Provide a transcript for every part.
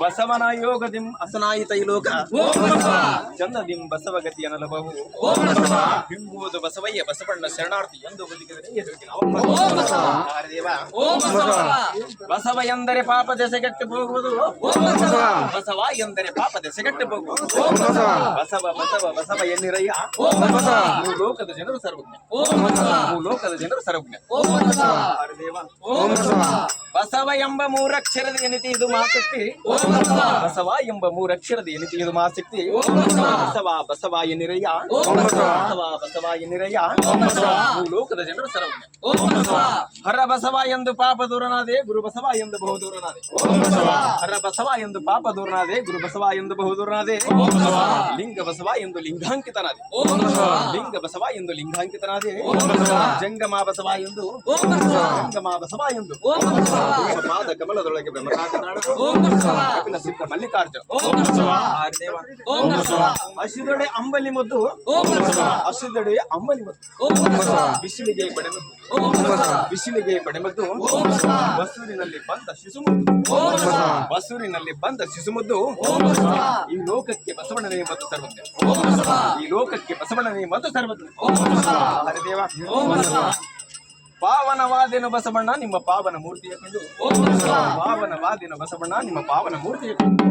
ಬಸವನ ಯೋಗದಿಂ ಅಸನಾಯಿತ ಲೋಕ ಚಂದದಿಂ ಬಸವಗತಿಯ ನಲಬಹು ಬಿಂಬುವುದು ಬಸವಯ್ಯ ಬಸವಣ್ಣ ಶರಣಾರ್ಥಿ ಎಂದು. ಬಸವ ಎಂದರೆ ಪಾಪ ದೆಸೆಗೆಟ್ಟು ಹೋಗುವುದು ಬಸವ ಎಂದರೆ ಪಾಪ ದೆಸೆಗೆಟ್ಟು ಹೋಗುವುದು ಬಸವ ಬಸವ ಬಸವ ಎನ್ನಿರಯ್ಯ ಲೋಕದ ಜನರು ಸರ್ವಜ್ಞ ಲೋಕದ ಜನರು ಸರ್ವಜ್ಞ ಹರದೇವ. ಬಸವ ಎಂಬ ಮೂರಕ್ಷರದ ಎನಿತಿ ಇದು ಮಾಸಕ್ತಿ ಬಸವ ಎಂಬ ಮೂರಕ್ಷರದ ಎನಿತಿ ಇದು ಮಾಸಕ್ತಿ ಬಸವ ಬಸವ ಎನಿರಯ್ಯ ಬಸವ ಬಸವ ಎನಿರಯ್ಯ ಲೋಕದ ಜನರು ಸರವ ಹರ ಬಸವ ಎಂದು ಪಾಪ ದೂರನಾದೆ, ಗುರು ಬಸವ ಎಂದು ಬಹು ದೂರನಾದೆ. ಹರ ಬಸವ ಎಂದು ಪಾಪ ದೂರನಾದೆ, ಗುರು ಬಸವ ಎಂದು ಬಹು ದೂರನಾದೆ. ಲಿಂಗ ಬಸವ ಎಂದು ಲಿಂಗಾಂಕಿತನಾದೆ. ಲಿಂಗ ಬಸವ ಎಂದು ಲಿಂಗಾಂಕಿತನಾದೆ. ಜಂಗಮ ಬಸವ ಎಂದು, ಜಂಗಮ ಬಸವ ಎಂದು. ಪಾದ ಕಮಲದೊಳಗೆ ಮಲ್ಲಿಕಾರ್ಜುನ. ಹಸಿದೊಡೆ ಅಂಬಲಿ ಮುದ್ದು. ಹಸಿದೊಡೆ ಅಂಬಲಿ ಮುದ್ದು. ಬಿಸಿಲಿಗೆ ಪಡೆಮದ್ದು ಬಿಸಿಲಿಗೆ ಪಡೆಮದ್ದು ಬಸೂರಿನಲ್ಲಿ ಬಂದ ಶಿಶುಮುದ್ದು ಬಸೂರಿನಲ್ಲಿ ಬಂದ ಶಿಶುಮದ್ದು ಈ ಲೋಕಕ್ಕೆ ಬಸವಣ್ಣನೇ ಮತ್ತು ಸರ್ವಜ್ಞ ಈ ಲೋಕಕ್ಕೆ ಬಸವಣ್ಣನೇ ಮತ್ತು ಸರ್ವಜ್ಞ ಹರಿದೇವ. ಪಾವನವಾದಿನ ಬಸವಣ್ಣ, ನಿಮ್ಮ ಪಾವನ ಮೂರ್ತಿಯ ಕಂಡು. ಪಾವನವಾದಿನ ಬಸವಣ್ಣ, ನಿಮ್ಮ ಪಾವನ ಮೂರ್ತಿಯ ಕಂಡು.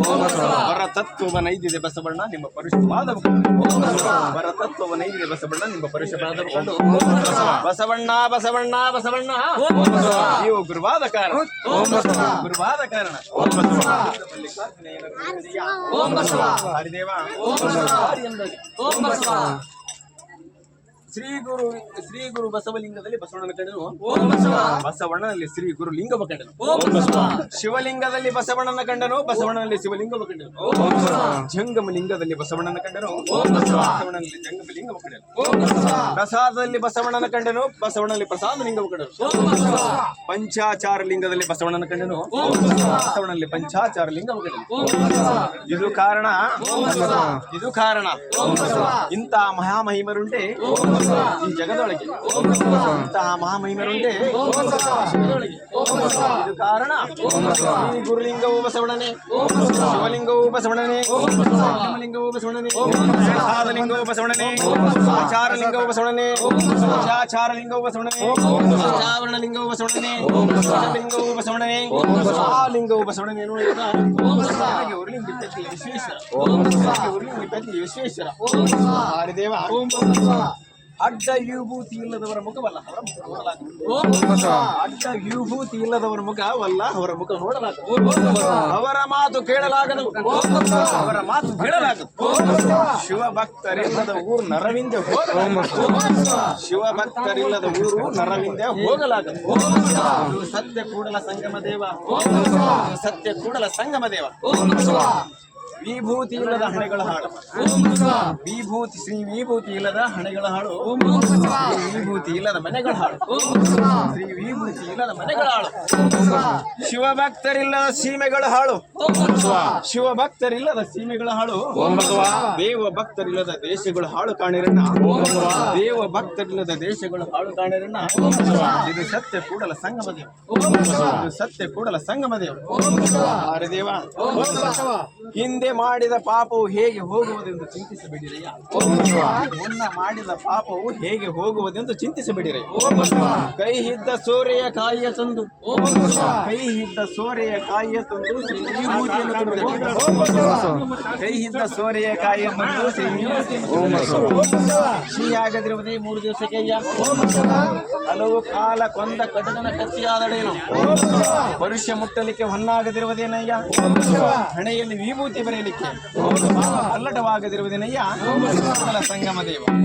ವರ ತತ್ವವ ನೈದಿದೆ ಬಸವಣ್ಣ, ನಿಮ್ಮ ಪರುಷವಾದ ವರ ತತ್ವವ ನೈದಿದೆ ಬಸವಣ್ಣ, ನಿಮ್ಮ ಪರುಷವಾದ ಕಂಡು. ಬಸವಣ್ಣ ಬಸವಣ್ಣ ಬಸವಣ್ಣ. ನೀವು ಗುರುವಾದ ಕಾರಣ. ಗುರುವಾದ ಕಾರಣ. ಹರಿದೇವ. ಶ್ರೀ ಗುರು ಶ್ರೀ ಗುರು ಬಸವಲಿಂಗದಲ್ಲಿ ಬಸವಣ್ಣನ ಕಂಡನು ಬಸವಣ್ಣನಲ್ಲಿ ಶ್ರೀ ಗುರು ಲಿಂಗವ ಕಂಡನು ಶಿವಲಿಂಗದಲ್ಲಿ ಬಸವಣ್ಣನ ಕಂಡನು ಬಸವಣ್ಣನಲ್ಲಿ ಶಿವಲಿಂಗವ ಕಂಡನು ಜಂಗಮ ಲಿಂಗದಲ್ಲಿ ಬಸವಣ್ಣನ ಕಂಡನು ಬಸವಣ್ಣನಲ್ಲಿ ಜಂಗಮ ಲಿಂಗವ ಕಂಡನು ಪ್ರಸಾದದಲ್ಲಿ ಬಸವಣ್ಣನ ಕಂಡನು ಬಸವಣ್ಣನಲ್ಲಿ ಪ್ರಸಾದ ಲಿಂಗವ ಕಂಡನು ಪಂಚಾಚಾರ ಲಿಂಗದಲ್ಲಿ ಬಸವಣ್ಣನ ಕಂಡನು ಬಸವಣ್ಣನಲ್ಲಿ ಪಂಚಾಚಾರ ಲಿಂಗವ ಕಂಡನು ಇದು ಕಾರಣ ಇದು ಕಾರಣ ಇಂಥ ಮಹಾಮಹಿಮರುಂಟೆ ಈ ಜಗದೊಳಗೆ ಇಂತಹ ಮಹಾಮಹಿಮರುಂಟೆ ಜಗದೊಳಗೆ ಇದು ಕಾರಣ ಈ ಗುರುಲಿಂಗವು ಬಸವಣ್ಣನೆ ಶಿವಲಿಂಗವು ಬಸವಣ್ಣನೆ ಶಿವಲಿಂಗವು ಬಸವಣ್ಣನೆ ಲಿಂಗವು ಬಸವಣ್ಣನೆ ಆಚಾರಲಿಂಗವು ಬಸವಣ್ಣನೆ ಆಚಾರಲಿಂಗವು ಬಸವಣ್ಣನೆ ಆಚಾರಣ ಲಿಂಗವು ಬಸವಣ್ಣನೆ ಲಿಂಗವು ಬಸವಣ್ಣನೆ ಆ ಲಿಂಗವು ಬಸವಣ್ಣನೆ ನೋಡಿದ ಹಾಗೆ ಉರುಲಿಂಗಿ ಪೆತ್ತಿ ವಿಶ್ವೇಶ್ವರ ಹಾಗೆ ಉರುಲಿಂಗಿ ಪೆತ್ತಿ ವಿಶ್ವೇಶ್ವರ ಹರಿದೇವ ಅಡ್ಡ ವಿಭೂತಿ ಇಲ್ಲದವರ ಮುಖವಲ್ಲ ಅವರ ಮುಖ ಅಡ್ಡ ವಿಭೂತಿ ಇಲ್ಲದವರ ಮುಖವಲ್ಲ ಅವರ ಮುಖ ನೋಡಲಾಗದು ಅವರ ಮಾತು ಕೇಳಲಾಗದು ಅವರ ಮಾತು ಕೇಳಲಾಗದು ಶಿವಭಕ್ತರಿಲ್ಲದ ಊರು ನರವಿಂದ ಹೋಗಲಾಗದು ಶಿವ ಭಕ್ತರಿಲ್ಲದ ಊರು ನರವಿಂದೆ ಹೋಗಲಾಗದು ಸತ್ಯ ಕೂಡಲ ಸಂಗಮ ದೇವ ಸತ್ಯ ಕೂಡಲ ಸಂಗಮ ದೇವ ವಿಭೂತಿ ಇಲ್ಲದ ಹಣೆಗಳ ಹಾಳು ವಿಭೂತಿ ಶ್ರೀ ವಿಭೂತಿ ಇಲ್ಲದ ಹಣೆಗಳ ಹಾಳು ಶ್ರೀ ವಿಭೂತಿ ಇಲ್ಲದ ಮನೆಗಳ ಹಾಳು ಶ್ರೀ ವಿಭೂತಿ ಇಲ್ಲದ ಮನೆಗಳ ಹಾಳು ಶಿವಭಕ್ತರಿಲ್ಲದ ಸೀಮೆಗಳ ಹಾಳು ಶಿವಭಕ್ತರಿಲ್ಲದ ಸೀಮೆಗಳ ಹಾಳು ದೇವ ಭಕ್ತರಿಲ್ಲದ ದೇಶಗಳು ಹಾಳು ಕಾಣಿರಣ್ಣ. ದೇವ ಭಕ್ತರಿಲ್ಲದ ದೇಶಗಳು ಹಾಳು ಕಾಣಿರಣ್ಣ. ಇದು ಸತ್ಯ ಕೂಡಲ ಸಂಗಮ ದೇವ ಇದು ಸತ್ಯ ಕೂಡಲ ಸಂಗಮ ದೇವ. ಹರದೇವ ಹಿಂದೆ ಮಾಡಿದ ಪಾಪವು ಹೇಗೆ ಹೋಗುವುದೆಂದು ಚಿಂತಿಸಬೇಡಿರಯ್ಯ ಮುನ್ನ ಮಾಡಿದ ಪಾಪವು ಹೇಗೆ ಹೋಗುವುದೆಂದು ಚಿಂತಿಸಬೇಡಿರಯ್ಯ ಕೈ ಹಿದ್ದ ಸೋರೆಯ ಕಾಯಿಯ ತಂದು ಕೈ ಹಿದ್ದ ಸೋರೆಯ ಕಾಯಿಯ ತಂದು. ಕೈ ಹಿದ್ದ ಸೋರೆಯ ಕಾಯಿಯ ತಂದು ಶ್ರೀ ಆಗದಿರುವುದೇ ಮೂರು ದಿವಸಕ್ಕೆ ಹಲವು ಕಾಲ ಕೊಂದ ಕಟಕನ ಕತ್ತಿಯಾದಡೇನು ಮನುಷ್ಯ ಮುಟ್ಟಲಿಕ್ಕೆ ಹೊನ್ನಾಗದಿರುವುದೇನಯ್ಯ? ಹಣೆಯಲ್ಲಿ ವಿಭೂತಿ ಬರೆಯಲಿಕ್ಕೆ ಅಲ್ಲಟವಾಗದಿರುವುದೇನಯ್ಯ ಕೂಡಲ ಸಂಗಮ ದೇವ